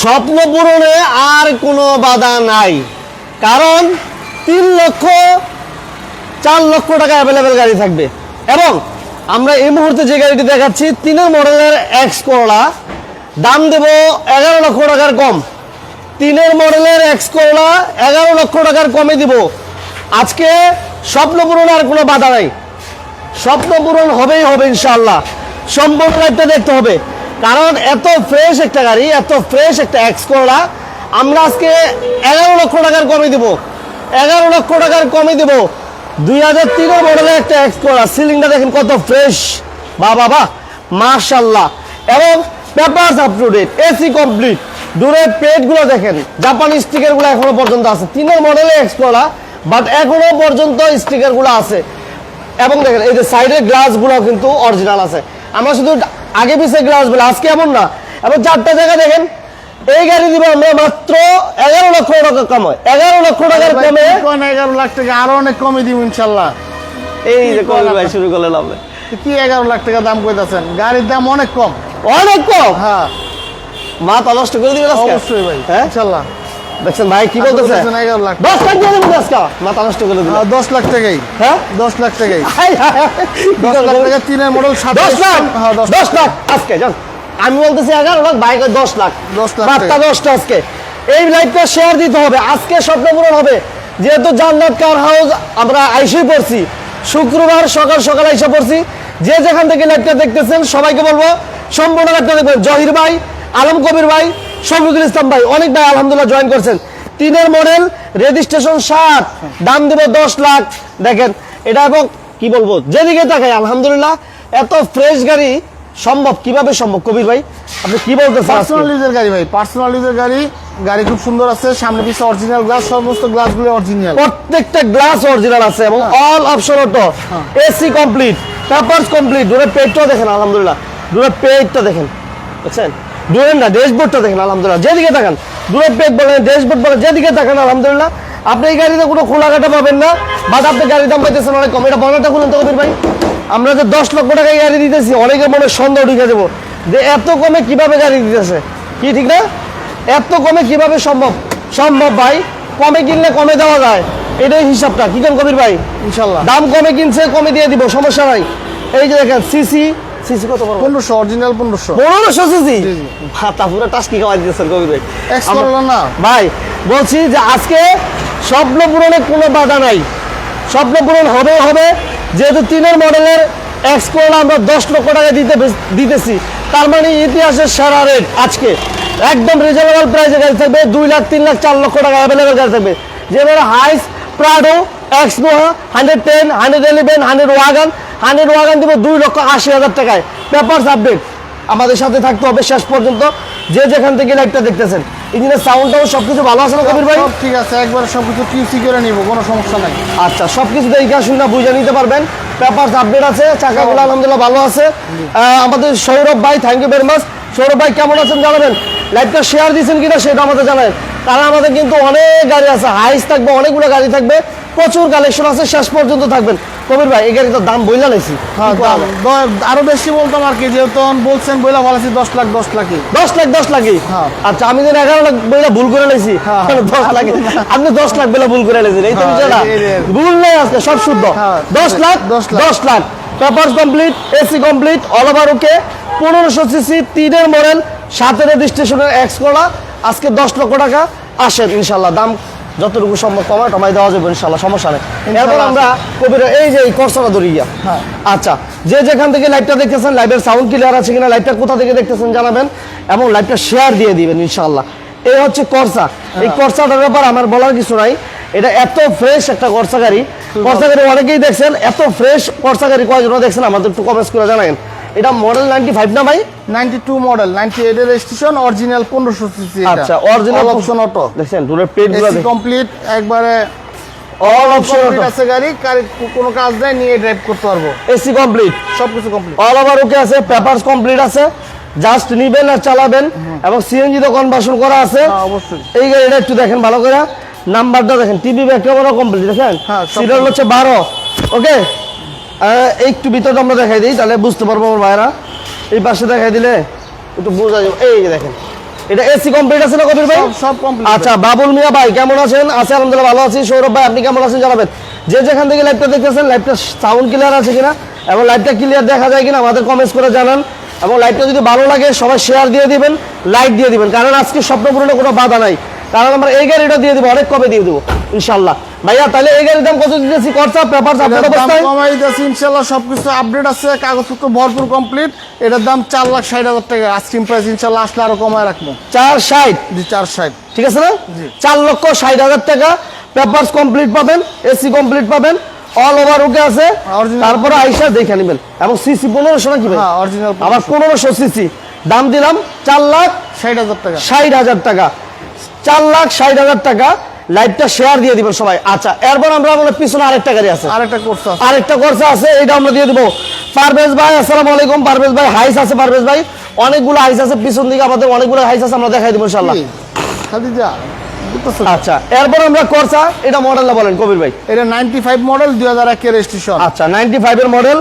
স্বপ্ন পূরণে আর কোনো বাধা নাই। কারণ তিন লক্ষ, চার লক্ষ টাকা অ্যাভেলেবেল গাড়ি থাকবে। এবং আমরা এই মুহূর্তে যে গাড়িটি দেখাচ্ছি তিনের মডেলের এক্স করলা দাম দেব এগারো লক্ষ টাকার কম। তিনের মডেলের এক্স করলা এগারো লক্ষ টাকার কমে দিব। আজকে স্বপ্ন পূরণে আর কোনো বাধা নাই। স্বপ্ন পূরণ হবেই হবে ইনশাল্লাহ সম্পূর্ণ গাড়িটা দেখতে হবে। কারণ এত ফ্রেশ একটা গাড়ি, এত ফ্রেশ একটা এক্স করলা আমরা আজকে এগারো লক্ষ টাকার কমে দিব। এগারো লক্ষ টাকার কমে দিব। দুই হাজার তিনের মডেলের একটা এক্স করলা সিলিংটা দেখেন কত ফ্রেশ বা বাবা মার্শাল্লাহ এবং papers up to date AC complete দূরের পেটগুলো দেখেন জাপানি স্টিকারগুলো এখনও পর্যন্ত আছে। তিনের মডেলে এক্স করলা বাট এখনও পর্যন্ত স্টিকারগুলো আছে। এবং দেখেন, এই যে সাইডের গ্লাসগুলো কিন্তু অরিজিনাল আছে। আমরা শুধু আগে পিছিয়ে গ্লাসগুলো আজকে এমন না। এবং চারটা জায়গা দেখেন। এই গাড়ি দিব আমরা মাত্র এগারো লক্ষ টাকা কমে। এগারো লক্ষ টাকার কমে। এগারো লাখ টাকা? আরও অনেক কমে দিব ইনশাল্লাহ। এই যে কমে ভাই শুরু করলে লাভ কি এগারো লাখ টাকা দাম কইতাছেন? গাড়ির দাম অনেক কম। অনেক কম? হ্যাঁ। মাথা নষ্ট করে দিবেন অবশ্যই ভাই হ্যাঁ? ইনশাল্লাহ। দেখছেন ভাই কি বলতেছে? দশ লাখ দিয়ে আজকে মাথা নষ্ট করে আহ, দশ লাখ টাকাই। হ্যাঁ? দশ লাখ টাকাই। দশ লাখ টাকা তিনের মডেল সাত দশ লাখ? হ্যাঁ দশ লাখ আজকে যান আমি বলতেছি এগারো লাখ বাইক দশ লাখ। দশ লাখ বার্তা দশটা আজকে। এই লাইফটা শেয়ার দিতে হবে। আজকে স্বপ্ন পূরণ হবে। যেহেতু জান্নাত কার হাউস আমরা আইসেই পড়ছি। শুক্রবার সকাল সকাল আইসা পড়ছি। যে যেখান থেকে লাইভটা দেখতেছেন সবাইকে বলব সম্পূর্ণ লাইভটা দেখবেন। জহির ভাই আলম কবির ভাই শফিকুল ইসলাম ভাই অনেক ভাই আলহামদুলিল্লাহ জয়েন করছেন। তিনের মডেল রেজিস্ট্রেশন সাত দাম দেবো দশ লাখ। দেখেন এটা এবং কি বলব যেদিকে তাকাই আলহামদুলিল্লাহ এত ফ্রেশ গাড়ি সম্ভব কীভাবে সম্ভব? কবির ভাই আপনি কি বলতে আজকে? পার্সোনাল ইউজের গাড়ি ভাই পার্সোনাল ইউজের গাড়ি গাড়ি খুব সুন্দর আছে সামনে পিছে অরিজিনাল গ্লাস সমস্ত গ্লাসগুলো অরিজিনাল প্রত্যেকটা গ্লাস অরিজিনাল আছে এবং all option auto AC complete papers complete দূরে পেটটাও দেখেন আলহামদুলিল্লাহ। দূরে পেটটা দেখেন বুঝছেন? দূরে না ড্যাশবোর্ডটা দেখেন আলহামদুলিল্লাহ। যেদিকে তাকান দূরে পেট বলেন ড্যাশবোর্ড বলেন যেদিকে তাকান আলহামদুলিল্লাহ। আপনি এই গাড়িতে কোনো খোলাঘাটা পাবেন না বাট আপনি গাড়ির দাম পাইতেছেন অনেক কম। এটা বনাটা খুলেন তো কবির ভাই। আমরা যে দশ লক্ষ টাকা এই গাড়ি দিতেছি অনেকের মনে সন্দেহ ঢুকে যাব যে এত কমে কীভাবে গাড়ি দিতেছে। কি ঠিক না? এত কমে কীভাবে সম্ভব? সম্ভব ভাই কমে কিনলে কমে দেওয়া যায়। এটাই হিসাবটা। কি করেন কবির ভাই? ইনশাল্লাহ। দাম কমে কিনছে কমে দিয়ে দিব সমস্যা নাই। এই যে দেখেন সিসি সিসি কত বড়? Original CC. ভাতা পুরো টাস্কি খাওয়াই দিতেছেন কবির ভাই। এক্স না। ভাই বলছি যে আজকে স্বপ্ন পূরণে কোনো বাধা নাই। স্বপ্ন পূরণ হবে হবে। যেহেতু তিনের মডেলের এক্স করলে আমরা দশ লক্ষ টাকা দিতে দিতেছি। তার মানে ইতিহাসের সেরা রেট আজকে। একদম রিজনেবল প্রাইসে গাড়ি থাকবে। দুই লাখ তিন লাখ চার লক্ষ টাকা অ্যাভেলেবেল গাড়ি থাকবে। যেভাবে Hiace Prado X Noah hundred ten hundred eleven hundred wagon hundred wagon দিব দুই লক্ষ আশি হাজার টাকায়। পেপারস আপডেট আমাদের সাথে থাকতে হবে শেষ পর্যন্ত। যে যেখান থেকে লাইভটা দেখতেছেন ইঞ্জিনের সাউন্ডটাও সবকিছু ভালো আছে না কবির ভাই? ঠিক আছে একবারে সবকিছু কিউসি করে নিব কোনো সমস্যা নাই। আচ্ছা সবকিছু দেখে শুনে বুঝে নিতে পারবেন। পেপার আপডেট আছে চাকাগুলো আলহামদুলিল্লাহ ভালো আছে। আমাদের সৌরভ ভাই thank you very much Sourav ভাই কেমন আছেন জানাবেন? লাইভটা শেয়ার দিয়েছেন কিনা সেটা আমাদের জানাবেন। তারা আমাদের কিন্তু অনেক গাড়ি আছে হাইস থাকবে অনেকগুলো গাড়ি থাকবে। প্রচুর কালেকশন আছে শেষ পর্যন্ত থাকবেন। কবির ভাই দাম বইলা লাইছি। হ্যাঁ আরও বেশি বলতাম আর কি যেহেতু বলছেন বইলা বলেছি দশ লাখ দশ লাখই। দশ লাখ দশ লাখই? হ্যাঁ। আচ্ছা আমি যেন এগারো লাখ বইলা ভুল করে লাইছি? হ্যাঁ। দশ লাখ আপনি দশ লাখ বইলা ভুল করে লাইছেন এই তো ভুল নাই আজকে সব শুদ্ধ। দশ লাখ দশ লাখ। দশ lakh. Paper complete AC complete all over okay পনেরোশো সিসি তিনের মডেল সাতের রেজিস্ট্রেশনের এক্স করা আজকে দশ লক্ষ টাকা আসেন ইনশাল্লাহ দাম যতটুকু সম্ভব কমায় টমাই দেওয়া যাবে ইনশাল্লাহ সমস্যা নেই। এরপর আমরা কবির এই যে এই করসরা ধরি গিয়া। হ্যাঁ। আচ্ছা যে যেখান থেকে লাইভটা দেখতেছেন লাইভের সাউন্ড ক্লিয়ার আছে কিনা লাইভটা কোথা থেকে দেখতেছেন জানাবেন এবং লাইভটা শেয়ার দিয়ে দিবেন ইনশাল্লাহ এই হচ্ছে করসা এই করসাটার ব্যাপার আমার বলার কিছু নাই। এটা এত ফ্রেশ একটা করসা গাড়ি করসা গাড়ি অনেকেই দেখছেন এত ফ্রেশ করসা গাড়ি কয়জন দেখছেন আমাদের একটু কমেন্টস করে জানাবেন এটা মডেল নাইনটি ফাইভ না ভাই? Ninety two model ninety eight এর রেজিস্ট্রেশন অরিজিনাল পনেরোশো সিসি আচ্ছা অরিজিনাল অপশন অটো দেখছেন দূরের পেট এসি কমপ্লিট একবারে অল অপশন আছে গাড়ি কার কোনো কাজ নাই নিয়ে ড্রাইভ করতে পারব। এসি কমপ্লিট সবকিছু কমপ্লিট অল ওভার ওকে আছে পেপারস কমপ্লিট আছে। জাস্ট নিবেন আর চালাবেন। এবং সিএনজি তো কনভার্সন করা আছে। হ্যাঁ, অবশ্যই। এই গাড়িটা একটু দেখেন ভালো করে। নাম্বারটা দেখেন টিভি ব্যাক ক্যামেরা কমপ্লিট দেখেন হ্যাঁ, সিরিয়াল হচ্ছে বারো ওকে একটু ভিতরটা আমরা দেখাই দিই তাহলে বুঝতে পারব আমার ভাইরা। এই পাশে দেখাই দিলে একটু বোঝা যাবে। এই যে দেখেন এটা এসি কমপ্লিট আছে না কবির ভাই? সব কমপ্লিট আচ্ছা বাবুল মিয়া ভাই কেমন আছেন? আছে আলহামদুলিল্লাহ ভালো আছি। সৌরভ ভাই আপনি কেমন আছেন জানাবেন? যে যেখান থেকে লাইভটা দেখতেছেন লাইভটা সাউন্ড ক্লিয়ার আছে কিনা এবং লাইভটা ক্লিয়ার দেখা যায় কিনা আমাদের কমেন্টস করে জানান। এবং লাইভটা যদি ভালো লাগে সবাই শেয়ার দিয়ে দিবেন লাইক দিয়ে দিবেন। কারণ আজকে স্বপ্ন পূরণে কোনো বাধা নাই। কারণ আমরা এই গাড়িটা দিয়ে দেবো অনেক কমে দিয়ে দেবো ইনশাল্লাহ ভাইয়া তাহলে এই গাড়ির দাম কত দিতেছি? খরচা পেপার দাম অবস্থায়? কমাই দিয়েছে ইনশাল্লাহ সবকিছু আপডেট আছে কাগজপত্র ভরপুর কমপ্লিট এটার দাম চার লাখ ষাট হাজার টাকা আইসক্রিম প্রাইস ইনশাল্লাহ আসলে আরও কমায় রাখব। চার ষাট? জি চার ষাট। ঠিক আছে না? চার লক্ষ ষাট হাজার টাকা পেপারস কমপ্লিট পাবেন এসি কমপ্লিট পাবেন অল ওভার ওকে আছে। তারপরে আইসা দেখে নেবেন। এবং সিসি পনেরোশো নাকি ভাই? হ্যাঁ অরিজিনাল আবার পনেরোশো সিসি দাম দিলাম চার লাখ ষাট হাজার টাকা। ষাট হাজার টাকা। চার লাখ ষাট হাজার টাকা। লাইভটা শেয়ার দিয়ে দিবেন সবাই। আচ্ছা এরপর আমরা আমাদের পিছনে আরেকটা গাড়ি আছে। আরেকটা কোর্স আছে। আরেকটা খরচা আছে এটা আমরা দিয়ে দেবো। পারভেজ ভাই আসসালামু আলাইকুম। পারভেজ ভাই হাইস আছে পারভেজ ভাই। অনেকগুলো হাইস আছে পিছন দিকে আমাদের অনেকগুলো হাইস আছে আমরা দেখাই দেবো ইনশাল্লাহ কি? খাদিজা আচ্ছা এরপর আমরা করছা এটা মডেলটা বলেন কবির ভাই। এটা নাইনটি ফাইভ মডেল দুই হাজার একের রেজিস্ট্রেশন আচ্ছা নাইনটি ফাইভ এর মডেল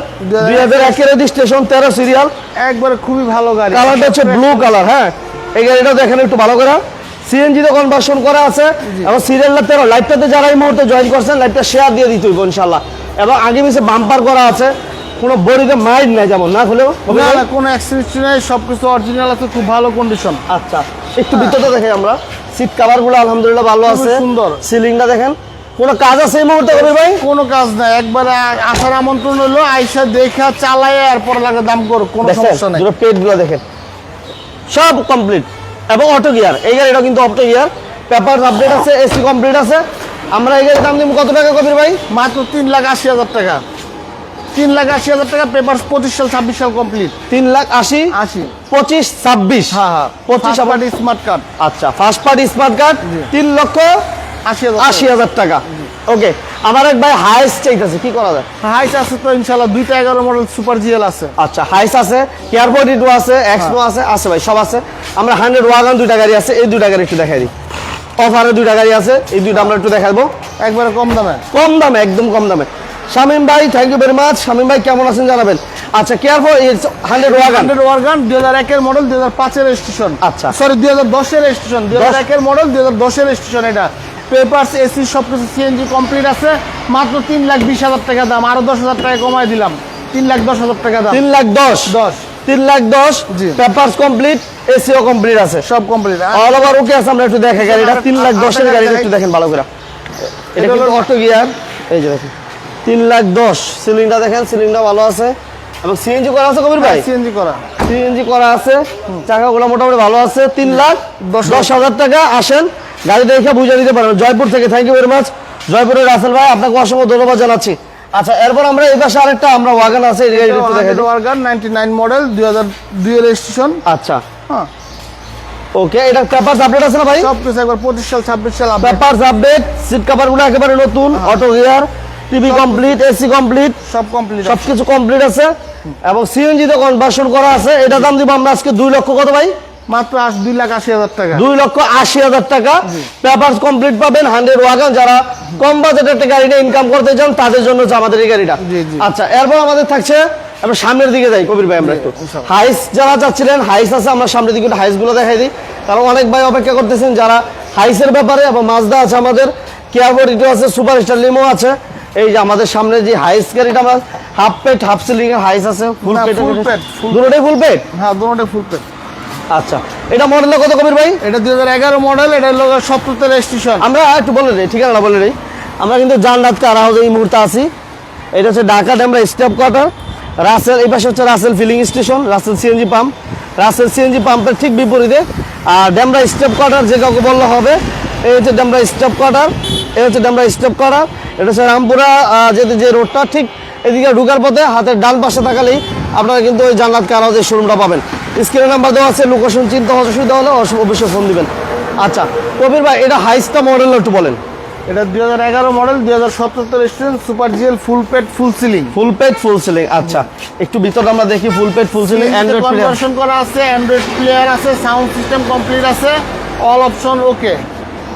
দুই হাজার একের রেজিস্ট্রেশন তেরো সিরিয়াল একবারে খুবই ভালো গাড়ি। কালারটা হচ্ছে ব্লু কালার হ্যাঁ? এই গাড়িটা দেখেন একটু ভালো করে। সিএনজি তে কনভার্সন করা আছে এবং সিরিয়ালটা তেরো লাইভটাতে যারা এই মুহূর্তে জয়েন করছেন লাইভটা শেয়ার দিয়ে দিতে হইব ইনশাল্লাহ এবং আগে পিছে বাম্পার করা আছে কোনো বডিতে মাইন্ড নাই যেমন না হলেও না না কোনো অ্যাক্সিডেন্ট নেই সবকিছু অরিজিনাল আছে খুব ভালো কন্ডিশন আচ্ছা একটু ভিতরটা দেখে আমরা। সিট কাভারগুলো আলহামদুলিল্লাহ ভালো আছে। সুন্দর। সিলিংটা দেখেন। কোনো কাজ আছে এই মুহূর্তে কবি ভাই? কোনো কাজ নাই একবারে আসার আমন্ত্রণ হলো আইসা দেখা চালায় এরপর লাগে দাম করো কোনো সমস্যা নেই। দুটো পেট দেখেন। সব কমপ্লিট এবং অটো গিয়ার এই গাড়িটা কিন্তু অটো গিয়ার পেপার আপডেট আছে এসি কমপ্লিট আছে। আমরা এই গাড়ির দাম দিব কত টাকা কবির ভাই? মাত্র তিন লাখ আশি হাজার টাকা। তিন লাখ আশি হাজার টাকা পেপার পঁচিশ সাল ছাব্বিশ সাল কমপ্লিট তিন লাখ আশি আশি। পঁচিশ ছাব্বিশ। হ্যাঁ হ্যাঁ। পঁচিশ আবার স্মার্ট কার্ড আচ্ছা ফার্স্ট পার্টি স্মার্ট কার্ড তিন লক্ষ আশি হাজার আশি হাজার টাকা। ওকে আমার এক ভাই হাইস্ট চাইতেছে কি করা যায়? হাইট আছে তো ইনশাল্লাহ দুইটা এগারো মডেল সুপার জিএল আছে। আচ্ছা হাইস আছে কেয়ারপোর্ট টু আছে এক্সপো আছে আছে ভাই সব আছে। আমরা হান্ড্রেড ওয়াগান দুইটা গাড়ি আছে এই দুইটা গাড়ি একটু দেখাই দিই। অফারে দুইটা গাড়ি আছে এই দুইটা আমরা একটু দেখাবো। একবারে কম দামে। কম দামে একদম কম দামে। শামিম ভাই thank you very much Shamim ভাই কেমন আছেন জানাবেন? আচ্ছা কেয়ারপোর্ট হান্ড্রেড ওয়াগান হান্ড্রেড ওয়ার্গান দুই হাজার একের মডেল দুই হাজার পাঁচের রেজিস্ট্রেশন আচ্ছা। সরি দুই হাজার দশের রেজিস্ট্রেশন দুই হাজার একের মডেল দুই হাজার দশের রেজিস্ট্রেশন এটা। পেপারস এসি সব কিছু সিএনজি কমপ্লিট আছে। মাত্র তিন লাখ বিশ হাজার টাকা দাম। আরও দশ হাজার টাকা কমায় দিলাম। তিন লাখ দশ হাজার টাকা দাম। তিন লাখ দশ। দশ। তিন লাখ দশ জি। পেপার্স কমপ্লিট এসিও কমপ্লিট আছে। সব কমপ্লিট অল ওভার ওকে আছে আমরা একটু দেখে গাড়িটা। তিন লাখ দশের গাড়িটা একটু দেখেন ভালো করে। এটা কিন্তু অটো গিয়ার। এই যে দেখেন। তিন লাখ দশ সিলিংটা দেখেন সিলিংটা ভালো আছে। এবং সিএনজি করা আছে কবির ভাই? সিএনজি করা। সিএনজি করা আছে। চাকাগুলো মোটামুটি ভালো আছে। তিন লাখ দশ দশ হাজার টাকা। আসেন গাড়ি দেখে বুঝে নিতে পারেন। জয়পুর থেকে। থ্যাংক ইউ ভেরি মাচ জয়পুরের রাসেল ভাই আপনাকে অসংখ্য ধন্যবাদ জানাচ্ছি। আচ্ছা এরপর আমরা এই পাশে আরেকটা আমরা ওয়াগান আছে নাইনটি নাইন মডেল দুই। হাজার দুই রেজিস্ট্রেশন আচ্ছা। হ্যাঁ। ওকে এটা পেপারস আপডেট আছে না ভাই? সব কিছু একবার পঁচিশ সাল ছাব্বিশ সাল update। পেপারস আপডেট সিট কভারগুলো একেবারে নতুন auto gear TV complete AC complete সব কমপ্লিট সবকিছু কমপ্লিট আছে। এবং সিএনজি তে কনভার্সন করা আছে এটা দাম দিব আমরা আজকে দুই লক্ষ কত ভাই? মাত্র দুই লাখ আশি হাজার টাকা। দুই লক্ষ আশি হাজার টাকা। পেপারস কমপ্লিট পাবেন হান্ড্রেড ওয়াগান যারা কম বাজেটের একটা গাড়িটা ইনকাম করতে চান তাদের জন্য আমাদের এই গাড়িটা। আচ্ছা এরপর আমাদের থাকছে আমরা সামনের দিকে যাই কবির ভাই আমরা একটু। হাইস যারা চাচ্ছিলেন হাইস আছে আমরা সামনের দিকে একটু হাইসগুলো দেখাই দিই। কারণ অনেক ভাই অপেক্ষা করতেছেন যারা হাইসের ব্যাপারে এবং মাজদা আছে আমাদের কেয়ারবোর্ড ইটো আছে সুপার স্টার লিমো আছে। এই যে আমাদের সামনে যে হাইস গাড়িটা আমরা হাফ পেট হাফ সিলিং এর হাইস আছে ফুল পেট দুটোটাই ফুল পেট হ্যাঁ দুটোটা ফুল পেড আচ্ছা এটা মডেলটা কত কবির ভাই? এটা দুই হাজার এগারো মডেল এটা হলো সপ্তাহ রেজিস্ট্রেশন আমরা একটু বলে দিই ঠিকানাটা বলে দিই। আমরা কিন্তু জানরাত কারা হাউসে এই মুহূর্তে আছি। এটা হচ্ছে ঢাকা ডেমরা স্টেপ কোয়ার্টার রাসেল এই পাশে হচ্ছে Rasel filling station Rasel CNG pump Rasel CNG পাম্পের ঠিক বিপরীতে আর ডেমরা স্টেপ কোয়ার্টার যে কাউকে বললে হবে এই হচ্ছে ডেমরা স্টেপ কোয়ার্টার এই হচ্ছে ডেমরা স্টেপ কোয়ার্টার এটা হচ্ছে রামপুরা যেতে যে রোডটা ঠিক এদিকে ঢুকার পথে হাতের ডান পাশে থাকালেই আপনারা কিন্তু ওই জান্নাত কার হাউসের শোরুমটা পাবেন। স্ক্রিনে নাম্বার দেওয়া আছে লোকেশন চিন্তা অসুবিধা হলে অবশ্যই ফোন দিবেন। আচ্ছা কবির ভাই এটা হাইস্টা মডেল একটু বলেন। এটা দুই হাজার এগারো মডেল দুই হাজার সতেরো registration super GL full paint full ceiling full page full ceiling আচ্ছা। একটু ভিতরে আমরা দেখি ফুল পেজ ফুল সিলিং অ্যান্ড্রয়েড কনভার্সন করা আছে অ্যান্ড্রয়েড প্লেয়ার আছে সাউন্ড সিস্টেম কমপ্লিট আছে অল অপশন ওকে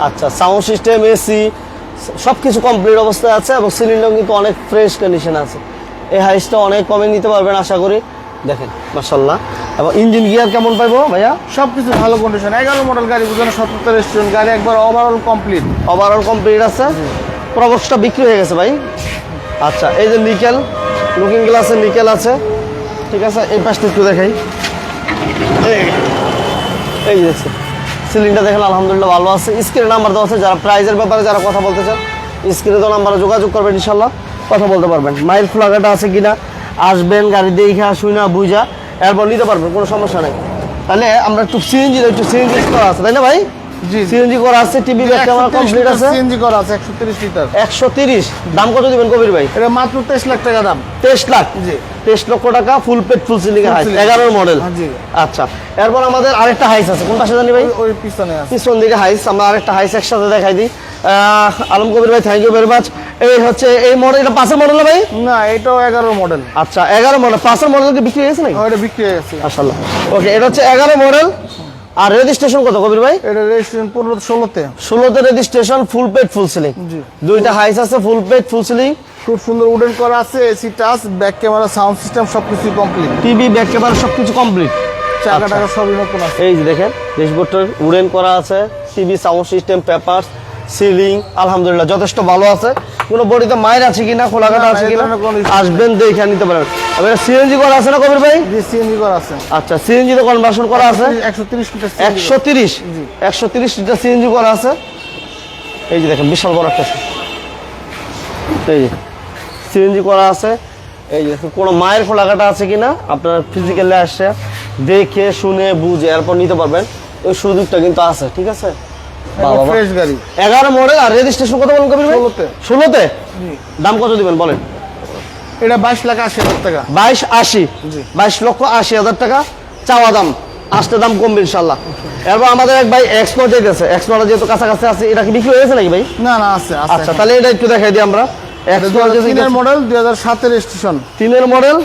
আচ্ছা সাউন্ড সিস্টেম এসি সব কিছু কমপ্লিট অবস্থায় আছে এবং সিলিন্ডার কিন্তু অনেক ফ্রেশ কন্ডিশন আছে। এই হাইসটা অনেক কমে নিতে পারবেন আশা করি। দেখেন মাশাল্লাহ এবং ইঞ্জিন গিয়ার কেমন পাইবো ভাইয়া? সবকিছু ভালো কন্ডিশন এগারো মডেল গাড়ি বুঝানো সত্তর রেস্টুরেন্ট গাড়ি একবার ওভারঅল কমপ্লিট ওভারঅল কমপ্লিট আছে। প্রবক্সটা বিক্রি হয়ে গেছে ভাই। আচ্ছা এই যে নিকেল লুকিং গ্লাসে নিকেল আছে। ঠিক আছে এই পাশটা একটু দেখাই। এই- দেখছেন সিলিংটা দেখেন আলহামদুলিল্লাহ ভালো আছে। স্ক্রিনে নাম্বার দেওয়া আছে যারা প্রাইজের ব্যাপারে যারা কথা বলতে চান স্ক্রিনে তো নাম্বারে যোগাযোগ করবেন ইনশাল্লাহ কথা বলতে পারবেন। মাইল ফ্লাগাটা আছে কিনা? আসবেন গাড়ি দেখা শুনা বুঝা এরপর নিতে পারবেন কোনো সমস্যা নেই। তাহলে আমরা একটু সিএনজি একটু সিএনজি করা আছে তাই না ভাই? সিএনজি করা আছে টিভি ব্যাক ক্যামেরা কমপ্লিট আছে। সিএনজি করা আছে একশো তিরিশ লিটার একশো তিরিশ দাম কত দিবেন কবির ভাই? এটা মাত্র তেইশ লাখ টাকা দাম। তেইশ লাখ? জি। তেইশ লক্ষ টাকা full paint full ceiling Hiace ceiling। এগারোর মডেল হ্যাঁ, জি। আচ্ছা এরপর আমাদের আরেকটা হাইস আছে কোন পাশে জানি ভাই? ওই- পিছনে আছে। পিছন দিকে হাইস আমরা আরেকটা হাইস একসাথে দেখাই দিই। আলম কবির ভাই থ্যাংক ইউ ভেরি মাচ এই হচ্ছে এই মডেল এটা পাঁচের মডেল ভাই? না এটাও এগারো মডেল আচ্ছা এগারো মডেল পাঁচের মডেল কি বিক্রি হয়েছে নাকি? এটা বিক্রি হয়ে গেছে। ওকে এটা হচ্ছে এগারো মডেল আর রেজিস্ট্রেশন কত কবির ভাই? এটা রেজিস্ট্রেশন পনেরো ষোলোতে। ষোলোতে রেজিস্ট্রেশন ফুল পেট ফুল সিলিং। দুইটা হাইস আছে ফুল পেট ফুল সিলিং খুব সুন্দর উডেন করা আছে AC touch back camera sound system সবকিছু কমপ্লিট টিভি ব্যাক ক্যামেরা সবকিছু কমপ্লিট চাকা আচ্ছা। টাকা সবই নতুন আছে। এই যে দেখেন ড্যাশবোর্ডটা উডেন করা আছে TV sound system papers ceiling আলহামদুলিল্লাহ যথেষ্ট ভালো আছে। কোনো বডিতে মায়ের আছে কিনা খোলাঘাটা আছে কিনা আসবেন দেখে নিতে পারেন এবার সিএনজি করা আছে না কবির ভাই? সিএনজি করা আছে। আচ্ছা সিএনজি তো কনভার্সন করা আছে? একশো তিরিশ লিটার একশো তিরিশ? লিটার সিএনজি করা আছে? এই যে দেখেন বিশাল বড় একটা এই যে সিএনজি করা আছে। এই যে কোনো মায়ের খোলাঘাটা আছে কিনা আপনার ফিজিক্যালি আসছে দেখে শুনে বুঝে এরপর নিতে পারবেন। ওই সুযোগটা কিন্তু আছে ঠিক আছে। ফ্রেশ গাড়ি। এগারো মডেল আর রেজিস্ট্রেশন কত বলেন কবির ভাই? ষোলোতে। ষোলোতে? জি দাম কত দিবেন বলেন। এটা বাইশ লাখ আশি হাজার টাকা। বাইশ আশি? জি। বাইশ লক্ষ আশি হাজার টাকা। চাওয়া দাম। আসতে দাম কমবে ইনশাল্লাহ এরপর আমাদের এক ভাই এক্স মডেল আছে যেহেতু কাছাকাছি আছে এটা কি বিক্রি হয়েছে নাকি ভাই? না না আছে আছে। আচ্ছা তাহলে এটা একটু দেখাই দিই আমরা। এক্স মডেল তিনের মডেল দুই হাজার সাতের স্টেশন তিনের মডেল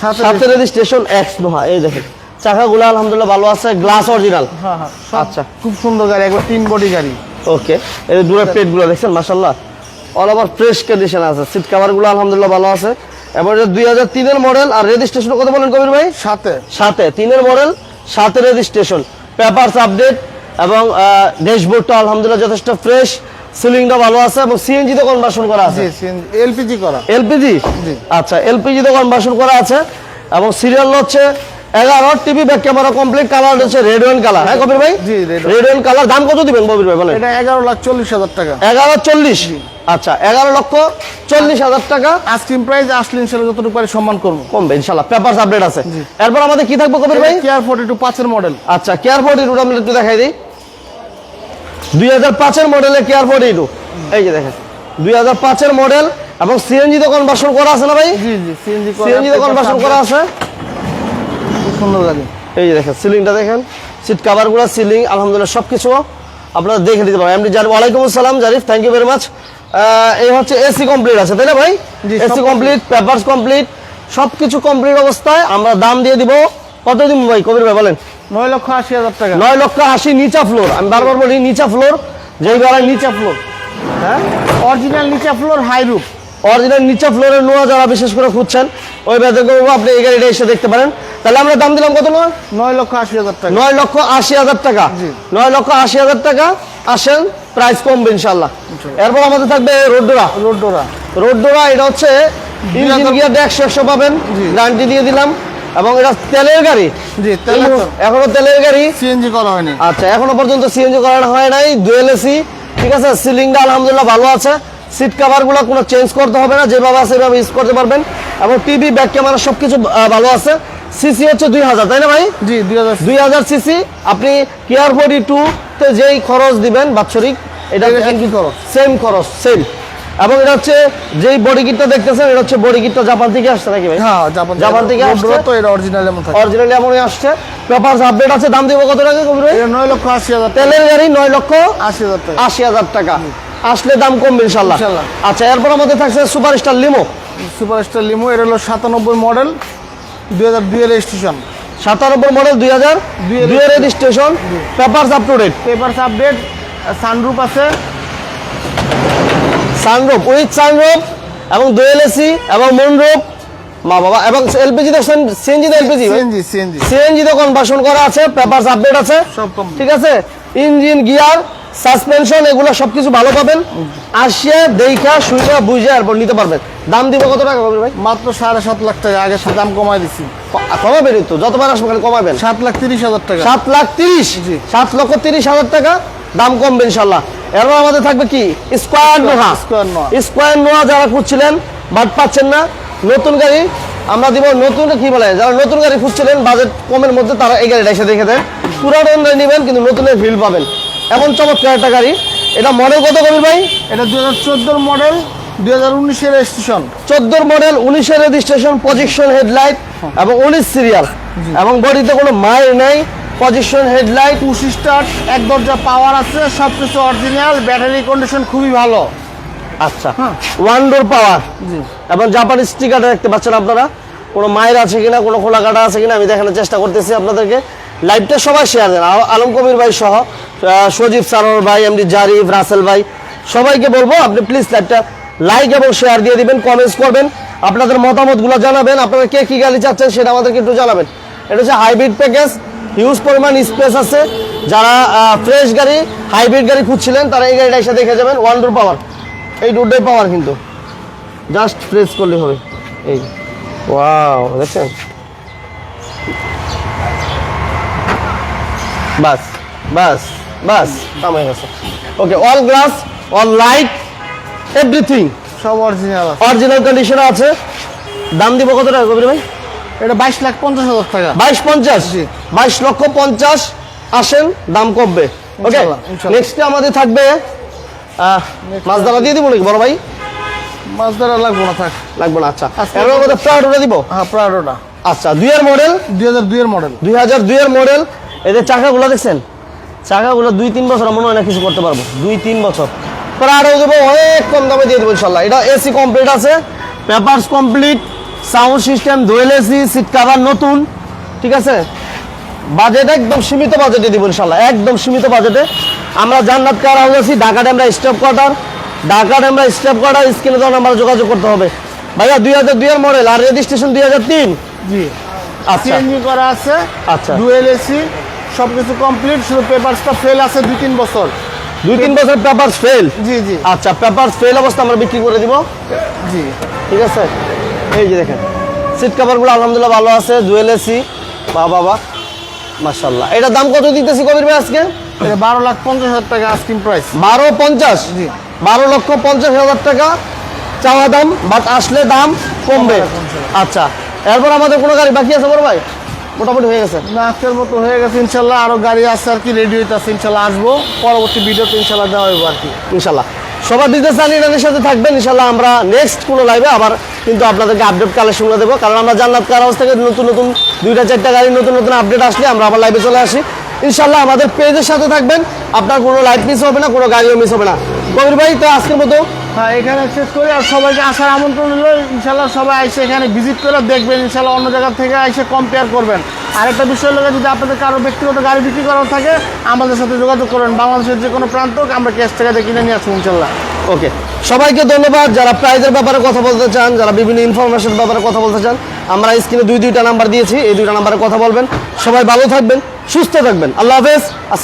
সাতের সাতের রেজিস্ট্রেশন এক্স নোহা এই দেখেন। চাকাগুলো আলহামদুলিল্লাহ ভালো আছে গ্লাস অরিজিনাল হ্যাঁ হ্যাঁ আচ্ছা। খুব সুন্দর গাড়ি একবার তিন বডি গাড়ি। ওকে এই দূরের প্লেটগুলো দেখছেন মাসাল্লাহ অল ওভার ফ্রেশ কন্ডিশন আছে। সিট কাভারগুলো আলহামদুলিল্লাহ ভালো আছে। এবার দুই হাজার তিনের মডেল আর রেজিস্ট্রেশন কত বলেন কবির ভাই? সাথে সাথে তিনের মডেল সাথে রেজিস্ট্রেশন পেপারস আপডেট এবং ড্যাশবোর্ডটা আলহামদুলিল্লাহ যথেষ্ট ফ্রেশ সিলিংটা ভালো আছে এবং সিএনজি তে কনভার্সন করা আছে। জি সিএনজি এলপিজি করা। এলপিজি জি। আচ্ছা এলপিজি তে কনভার্সন করা আছে এবং সিরিয়াল হচ্ছে এগারো TV back camera complete colour হচ্ছে রেড ওয়ান কালার হ্যাঁ কবির ভাই? জি, রেড ওয়ান কালার দাম কত দিবেন কবির ভাই বলেন। এটা এগারো লাখ চল্লিশ হাজার টাকা। এগারো চল্লিশ? আচ্ছা এগারো লক্ষ চল্লিশ হাজার টাকা। আইসক্রিম প্রাইস আসলে ইনশাল্লাহ যতটুকু পারি সম্মান করব। কমবে ইনশাল্লাহ। পেপারস আপডেট আছে। এরপর আমাদের কি থাকবে কবির ভাই? কেয়ার ফোর্টি টু পাঁচের মডেল আচ্ছা কেয়ার ফোর্টি টুটা আমরা একটু দেখাই দিই। দুই হাজার পাঁচের মডেলের কেয়ার ফোর্টি টু এই যে দেখেন দুই হাজার পাঁচের মডেল এবং সিএনজি তো কনভার্সন করা আছে না ভাই? জি জি সিএনজি সিএনজি তো কনভার্সন করা আছে। সুন্দর গাড়ি এই যে দেখেন সিলিংটা দেখেন সিট কাভারগুলো সিলিং আলহামদুলিল্লাহ সব কিছু আপনারা দেখে নিতে পারেন এমনি জারিফ ওয়ালাইকুম আসসালাম Jarif thank you very much এই হচ্ছে এসি কমপ্লিট আছে তাই না ভাই? এসি কমপ্লিট পেপারস কমপ্লিট সব কিছু কমপ্লিট অবস্থায় আমরা দাম দিয়ে দিব। কত দিন ভাই কবির ভাই বলেন? নয় লক্ষ আশি হাজার টাকা। নয় লক্ষ আশি নিচা ফ্লোর আমি বারবার বলি নিচা ফ্লোর যেই বেলায় নিচা ফ্লোর হ্যাঁ? অরিজিনাল নিচা ফ্লোর হাই রুপ অরিজিনাল নিচা ফ্লোরের নোয়া যারা বিশেষ করে খুঁজছেন ওই বেদকে আপনি এই গাড়িটা এসে দেখতে পারেন। তাহলে আমরা দাম দিলাম কত নয়? নয় লক্ষ আশি হাজার টাকা। নয় লক্ষ আশি হাজার টাকা। জি। নয় লক্ষ আশি হাজার টাকা। আসেন প্রাইস কমবে ইনশাল্লাহ এরপর আমাদের থাকবে রোডডোরা রোডডোরা রোডডোরা এটা হচ্ছে ইঞ্জিন গিয়ার একশো একশো পাবেন। গ্যারান্টি দিয়ে দিলাম। এবং এটা তেলের গাড়ি। জি তেলে। এখনও তেলের গাড়ি। সিএনজি করা হয়নি। আচ্ছা এখনও পর্যন্ত সিএনজি করানো হয় নাই। ডুয়েল এসি ঠিক আছে? সিলিংটা আলহামদুলিল্লাহ ভালো আছে। সিট কাভারগুলো কোনো চেঞ্জ করতে হবে না যেভাবে আছে সেভাবে ইউজ করতে পারবেন। এবং টিভি ব্যাক ক্যামেরা সব কিছু ভালো আছে। সিসি হচ্ছে দুই হাজার তাই না ভাই? জি দুই হাজার সিসি আপনি কেয়ার ফোর্টি টু তে যেই খরচ দিবেন বাৎসরিক এটা একই খরচ। সেম খরচ সেম এবং এটা হচ্ছে যেই বডি কিটটা দেখতেছেন এটা হচ্ছে বডি কিটটা জাপান থেকে আসছে নাকি ভাই? হ্যাঁ জাপান জাপান থেকে আসছে। তো এটা অরিজিনাল এমন থাকে। অরিজিনাল এমনই আসছে। পেপার আপডেট আছে দাম দিব কত টাকা ভাই? এটা নয় লক্ষ আশি হাজার টাকা। তেলের গাড়ি নয় লক্ষ আশি হাজার টাকা। আশি হাজার টাকা। আসলে দাম কমবে ইনশাল্লাহ। আচ্ছা এরপর আমাদের থাকছে super star limo. Super star limo এটা হলো সাতানব্বই মডেল দুই হাজার দুই এর রেজিস্ট্রেশন সাতানব্বই মডেল দুই হাজার দুই registration paper up to date papers update sunroof আছে। সানরুপ উইথ সানরুফ এবং দোয়েল এসি এবং মুনরুফ মা বাবা এবং এলপিজি তো সিএনজি তো এলপিজি সিএনজি সিএনজি সিএনজি তো কনভার্সন করা আছে পেপারস আপডেট আছে। সব। ঠিক আছে? ইঞ্জিন গিয়ার সাসপেনশন এগুলো সবকিছু ভালো পাবেন। আসিয়া দেখা শুইয়া বুঝে এরপর নিতে পারবেন। দাম দিব কত টাকা কবির ভাই? মাত্র সাড়ে সাত লাখ টাকা আগে সে দাম কমাই দিছি। ক- কমাবেন তো যতবার আসবেন খালি কমাবেন। সাত লাখ তিরিশ হাজার টাকা। সাত লাখ তিরিশ? সাত লক্ষ তিরিশ হাজার টাকা দাম কমবে ইনশাল্লাহ। এরপর আমাদের থাকবে কি? Square Noha square Noha. Square Noha যারা খুঁজছিলেন বাট পাচ্ছেন না নতুন গাড়ি আমরা দিব নতুন কি বলে যারা নতুন গাড়ি খুঁজছিলেন বাজেট কমের মধ্যে তারা এই গাড়িটা এসে দেখে দেন। পুরাতন গাড়ি নেবেন কিন্তু নতুনের ফিল পাবেন। এমন চমৎকার একটা গাড়ি। এটা মডেল কত কবির ভাই? এটা দুই হাজার মডেল দুই হাজার উনিশের রেজিস্ট্রেশন চোদ্দোর মডেল উনিশের রেজিস্ট্রেশন পজিশন হেডলাইট এবং উনিশ সিরিয়াল এবং বডিতে কোনো মাইল নেই পজিশন হেডলাইট পুশ স্টার্ট এক দরজা পাওয়ার আছে সব কিছু অরিজিনাল ব্যাটারি কন্ডিশন খুবই ভালো। আচ্ছা ওয়ান ডোর পাওয়ার এবং জাপানি স্টিকারটা দেখতে পাচ্ছেন আপনারা? কোনো মায়ের আছে কিনা কোনো খোলা কাটা আছে কিনা আমি দেখানোর চেষ্টা করতেছি আপনাদেরকে। লাইভটা সবাই শেয়ার দেন আলম কবির ভাই সহ। সজীব সারোর ভাই এমডি জারিফ, রাসেল ভাই, সবাইকে বলব, আপনি প্লিজ লাইভটা লাইক এবং শেয়ার দিয়ে দিবেন কমেন্টস করবেন, আপনাদের মতামতগুলো জানাবেন, আপনারা কে কি গাড়ি চাচ্ছেন সেটা আমাদেরকে একটু জানাবেন। এটা হচ্ছে হাইব্রিড প্যাকেজ হিউজ পরিমাণ স্পেস আছে। যারা ফ্রেশ গাড়ি হাইব্রিড গাড়ি খুঁজছিলেন, তারা এই গাড়িটা এসে দেখে যাবেন ওয়ান ডোর পাওয়ার এই ডোরটাই পাওয়ার কিন্তু। জাস্ট ফ্রেশ করলে হবে। এই ওয়াও দেখছেন? বাস বাস। বাস কাম হয়ে গেছে okay all glass all light everything সব অরিজিনাল অরিজিনাল কন্ডিশনে আছে। দাম দিব কত টাকা কবির ভাই? এটা বাইশ লাখ পঞ্চাশ হাজার টাকা। বাইশ পঞ্চাশ? বাইশ লক্ষ পঞ্চাশ। আসেন দাম কমবে। ওকে। নেক্সট আমাদের থাকবে মাছদারা দিয়ে দিব নাকি বড় ভাই? মাছ ধরা লাগবো না থাক। লাগবে না আচ্ছা। এর মধ্যে প্রাউডটা দিব? হ্যাঁ প্রাডোটা আচ্ছা দুইয়ের মডেল দুই হাজার দুইয়ের মডেল দুই হাজার দুইয়ের মডেল এদের চাকাগুলো দেখছেন? চাকাগুলো দুই তিন বছর মনে হয় না কিছু করতে পারব। দুই তিন বছর। পরে আরও দেবো অনেক কম দামে দিয়ে দেবো ইনশাল্লাহ। এটা এসি কমপ্লিট আছে। পেপারস কমপ্লিট সাউন্ড সিস্টেম দোয়েল এসি সিট কাভার নতুন ঠিক আছে? বাজেট একদম সীমিত বাজেটে দিব ইনশাল্লাহ একদম সীমিত বাজেটে। আমরা জান্নাত কার হাউস আছি? Dhaka Demra staff quarter. Dhaka Demra staff quarter স্ক্রিনে তখন আমরা যোগাযোগ করতে হবে। ভাইয়া দুই হাজার দুইয়ের মডেল আর রেজিস্ট্রেশন দুই হাজার তিন? জি। আচ্ছা। করা আছে। আচ্ছা। ডুয়েল এসি সব কিছু কমপ্লিট শুধু পেপারসটা ফেল আছে দুই তিন বছর। দুই তিন বছর পেপারস ফেল জি জি। আচ্ছা পেপার ফেল অবস্থা আমরা বিক্রি করে দিব। জি। ঠিক আছে? এই যে দেখেন সিট কাভারগুলো আলহামদুলিল্লাহ ভালো আছে জুয়েল এসি বা বাবা মাশাল্লাহ এটার দাম কত দিতেছি কবির ভাই আজকে? এটা বারো লাখ পঞ্চাশ হাজার টাকা আস্কিং প্রাইস বারো পঞ্চাশ? জি। বারো লক্ষ পঞ্চাশ হাজার টাকা। চাওয়া দাম বাট আসলে দাম কমবে। আচ্ছা এরপর আমাদের কোনো গাড়ি বাকি আছে বড় ভাই? মোটামুটি হয়ে গেছে? না আজকের মতো হয়ে গেছে ইনশাল্লাহ। আরও গাড়ি আসছে আর কি রেডি হইতেছে ইনশাল্লাহ আসব। পরবর্তী ভিডিওতে ইনশাল্লাহ দেওয়া হইব আর কি। ইনশাল্লাহ। সবার বিজনেস আনিডানের সাথে থাকবেন ইনশাল্লাহ আমরা নেক্সট কোনো লাইভে আবার কিন্তু আপনাদেরকে আপডেট কালেকশনগুলো দেবো। কারণ আমরা জান্নাত কার হাউস থেকে নতুন নতুন দুইটা চারটা গাড়ি নতুন নতুন আপডেট আসলে আমরা আবার লাইভে চলে আসি। ইনশাল্লাহ আমাদের পেজের সাথে থাকবেন। আপনার কোনো লাইভ মিস হবে না কোনো গাড়িও মিস হবে না। কবির ভাই তো আজকের মতো হ্যাঁ এখানে শেষ করি আর সবাইকে আসার আমন্ত্রণ হলো। ইনশাল্লাহ সবাই এসে এখানে ভিজিট করে দেখবেন। ইনশাল্লাহ অন্য জায়গা থেকে এসে কম্পেয়ার করবেন। আরেকটা বিষয় হলো যদি আপনাদের কারও ব্যক্তিগত গাড়ি বিক্রি করার থাকে, আমাদের সাথে যোগাযোগ করবেন বাংলাদেশের যে কোনো প্রান্ত আমরা ক্যাশ টাকাতে কিনে নিয়ে আসব ইনশাল্লাহ। ওকে সবাইকে ধন্যবাদ। যারা প্রাইজের ব্যাপারে কথা বলতে চান, যারা বিভিন্ন ইনফরমেশন ব্যাপারে কথা বলতে চান, আমরা স্ক্রিনে দুই দুইটা নাম্বার দিয়েছি। এই দুইটা নাম্বারে কথা বলবেন। সবাই ভালো থাকবেন, সুস্থ থাকবেন। আল্লাহ হাফেজ। আসসালাম